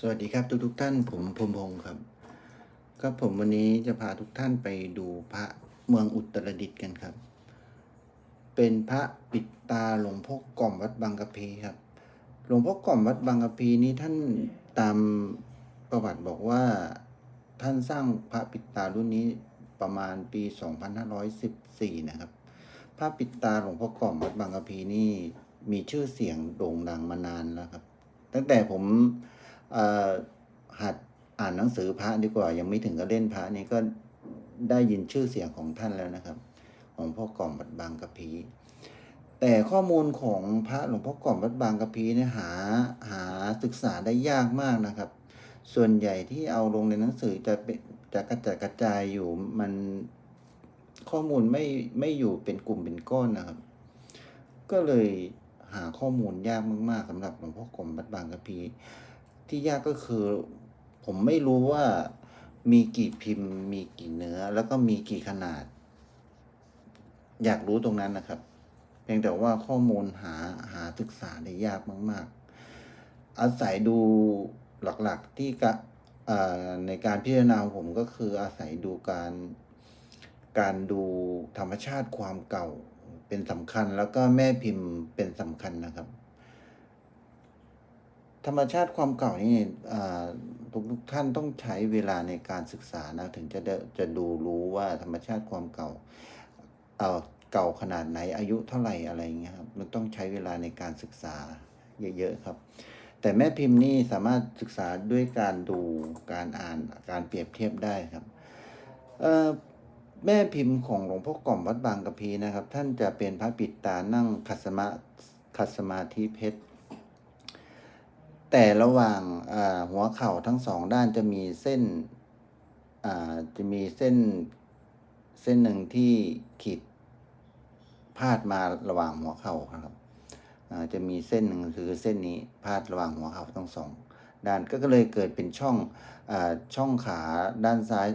สวัสดีครับทุกทุกๆท่านผมพรมพงศ์ครับครับผมวันนี้จะพาทุกท่านไปดูพระเมืองอุตรดิตถ์กันครับ เป็นพระปิดตาหลวงพ่อกล่อมวัดบางกะพีครับ หลวงพ่อกล่อมวัดบางกะพีนี้ท่านตามประวัติบอกว่าท่านสร้างพระปิดตารุ่นนี้ประมาณปี 2514 นะครับ พระปิดตาหลวงพ่อกล่อมวัดบางกะพีนี่มีชื่อเสียงโด่งดังมานานแล้วครับ ตั้งแต่ผม หัดอ่านหนังสือพระดีกว่า ยังไม่ถึงกับเล่นพระนี่ก็ได้ยินชื่อเสียงของท่านแล้วนะครับหลวงพ่อกล่อมวัดบางกะพี แต่ข้อมูลของพระหลวงพ่อกล่อมวัดบางกะพีเนี่ยหาหาศึกษาได้ยากมากนะครับ ส่วนใหญ่ที่เอาลงในหนังสือจะเป็นจะกระจายกระจายอยู่มันข้อมูลไม่ไม่อยู่เป็นกลุ่มเป็นก้อนนะครับ ก็เลยหาข้อมูลยากมาก ๆสำหรับหลวงพ่อกรมวัดบางกะพี ที่ยากก็คือ ผมไม่รู้ว่ามีกี่พิมพ์ มีกี่เนื้อ แล้วก็มีกี่ขนาด อยากรู้ตรงนั้นนะครับ เพียงแต่ว่าข้อมูลหาหาศึกษาได้ยากมาก ๆ อาศัยดูหลักๆที่กะในการพิจารณาผมก็คืออาศัยดูการการดูธรรมชาติความเก่าเป็นสำคัญ แล้วก็แม่พิมพ์เป็นสำคัญนะครับ ธรรมชาติความเก่านี่อ่าทุกทุกท่านต้องใช้เวลาในการศึกษานะถึงจะได้จะดูรู้ว่าธรรมชาติความเก่าเอ่อเก่าขนาดไหนอายุเท่าไหร่อะไรเงี้ยครับมันต้องใช้เวลาในการศึกษาเยอะๆครับ แต่แม่พิมพ์นี่สามารถศึกษาด้วยการดูการอ่านการเปรียบเทียบได้ครับเอ่อแม่พิมพ์ของหลวงพ่อกล่อมวัดบางกะพีนะครับ ท่านจะเป็นพระปิดตานั่งขัสมาขัสมาธิเพชร แต่ระหว่างาหัวเข่าทั้งสองด้านจะมีเส้นจะมีเส้นเส้นหนึ่งที่ขีดพาดมาระหว่างหัวเข่าครับจะมีเส้นหนึ่งคือเส้นนี้พาดระหว่างหัวเข่าทั้งสองด้านก็เลยเกิดเป็นช่องอช่องขาด้านซ้าย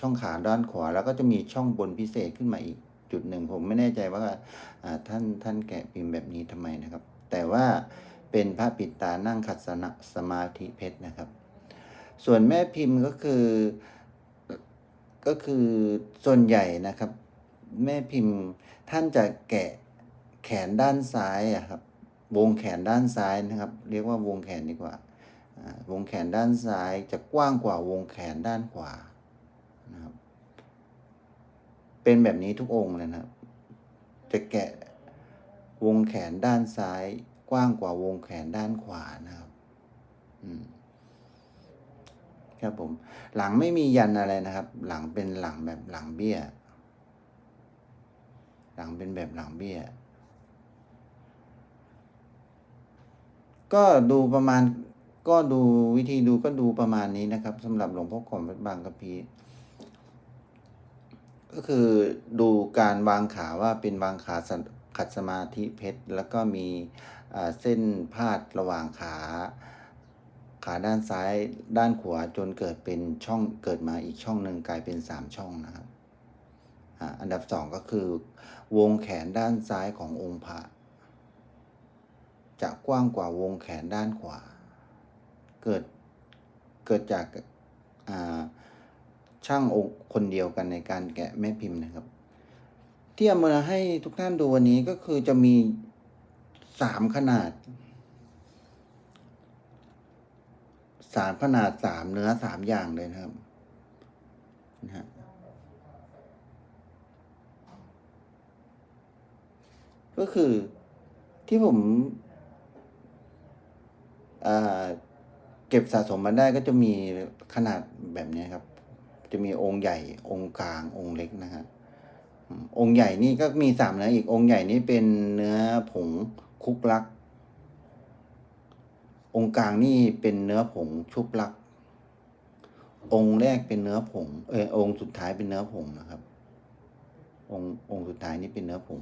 ช่องขาด้านขวา แล้วก็จะมีช่องบนพิเศษขึ้นมาอีกจุดหนึ่งผมไม่แน่ใจว่าอ่าท่านท่านแกะพิมพ์แบบนี้ทำไมนะครับ แต่ว่า เป็นพระปิดตานั่งขัดสนะสมาธิเพชรนะครับ ส่วนแม่พิมพ์ก็คือก็คือส่วนใหญ่นะครับ แม่พิมพ์ท่านจะแกะแขนด้านซ้ายอะครับ วงแขนด้านซ้ายนะครับ เรียกว่าวงแขนดีกว่า วงแขนด้านซ้ายจะกว้างกว่าวงแขนด้านขวานะครับ เป็นแบบนี้ทุกองค์เลยนะครับ จะแกะวงแขนด้านซ้าย กว้างกว่าวงแขนด้านขวานะครับครับผม หลังไม่มียันอะไรนะครับ หลังเป็นหลังแบบหลังเบี้ย หลังเป็นแบบหลังเบี้ย ก็ดูประมาณ ก็ดูวิธีดูก็ดูประมาณนี้นะครับสำหรับหลวงพ่อกรมวัดบางกะพีก็คือดูการวางขาว่าเป็นวางขาสันขัดสมาธิเพชร แล้วก็มี เส้นพาดระหว่างขาขาด้านซ้ายด้านขวาจนเกิดเป็นช่องเกิดมาอีกช่องหนึ่งกลายเป็นสามช่องนะครับอันดับสองก็คือ วงแขนด้านซ้ายขององค์พระ จะกว้างกว่าวงแขนด้านขวา เกิดเกิดจากาช่างองค์คนเดียวกันในการแกะแม่พิมพ์นะครับ ที่เอามาให้ทุกท่านดูวันนี้ก็คือจะมี สามขนาดสามขนาดสามเนื้อสามอย่างเลยนะครับนะฮะก็คือที่ผมเก็บสะสมมาได้ก็จะมีขนาดแบบนี้ครับ จะมีองค์ใหญ่ องค์กลาง องค์เล็กนะฮะองค์ใหญ่นี่ก็มีสามเนื้ออีกองค์ใหญ่นี่เป็นเนื้อผง คุกลัก องค์กลางนี่เป็นเนื้อผงชุบลัก องค์แรกเป็นเนื้อผงเออองค์สุดท้ายเป็นเนื้อผงนะครับ องค์องค์สุดท้ายนี่เป็นเนื้อผง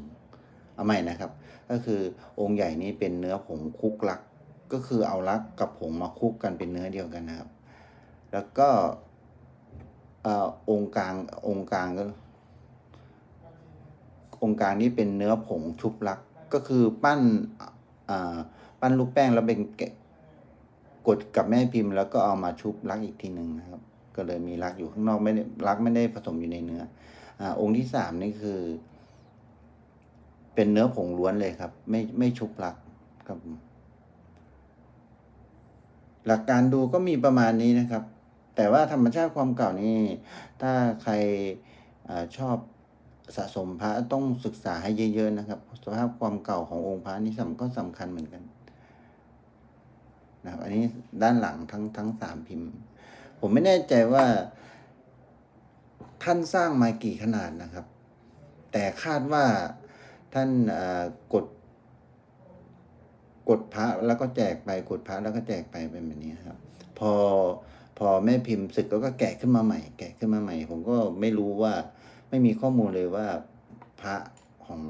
เอาใหม่นะครับ ก็คือองค์ใหญ่นี่เป็นเนื้อผงคุกลัก ก็คือเอาลักกับผงมาคลุกกันเป็นเนื้อเดียวกันนะครับ แล้วก็เอ่อองค์กลางองค์กลางก็องค์กลางนี่เป็นเนื้อผงชุบลัก ก็คือปั้นอ่าปั้นลูกแป้งแล้วเป็นกดกับแม่พิมพ์ แล้วก็เอามาชุบลักอีกทีหนึ่งนะครับ ก็เลยมีลักอยู่ข้างนอกไม่ได้ลักไม่ได้ผสมอยู่ในเนื้ออ่าองค์ที่สามนี่คือ เป็นเนื้อผงล้วนเลยครับ ไม่ไม่ชุบลักครับ หลักการดูก็มีประมาณนี้นะครับ แต่ว่าธรรมชาติความเก่านี่ถ้าใครอชอบ สะสมพระต้องศึกษาให้เยอะๆนะครับ สภาพความเก่าขององค์พระนี่สำก็สำคัญเหมือนกันนะครับ อันนี้ด้านหลังทั้งทั้งสามพิมพ์ ผมไม่แน่ใจว่า ท่านสร้างมากี่ขนาดนะครับ แต่คาดว่าท่านกด กดพระแล้วก็แจกไปกดพระแล้วก็แจกไปเป็นแบบนี้ครับ พอพอแม่พิมพ์ศึกก็แกะขึ้นมาใหม่ แกะขึ้นมาใหม่ ผมก็ไม่รู้ว่า ไม่มีข้อมูลเลยว่าพระของ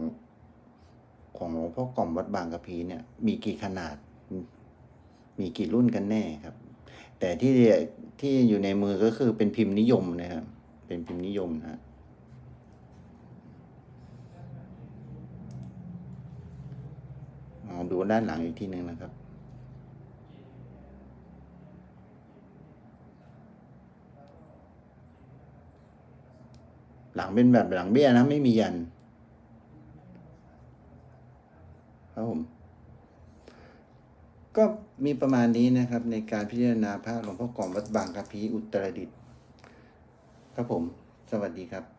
ของหลวงพ่อกล่อมวัดบางกะพีเนี่ย มีกี่ขนาด มีกี่รุ่นกันแน่ครับ แต่ที่ที่อยู่ในมือก็คือเป็นพิมพ์นิยมนะครับ เป็นพิมพ์นิยมนะฮะอ๋อดูด้านหลังอีกทีหนึ่งนะครับ หลังเป็นแบบหลังเบี้ยนะไม่มียันครับผมก็มีประมาณนี้นะครับ ในการพิจารณาพระหลวงพ่อกล่อมวัดบางกะพีอุตรดิตถ์ครับผม สวัสดีครับ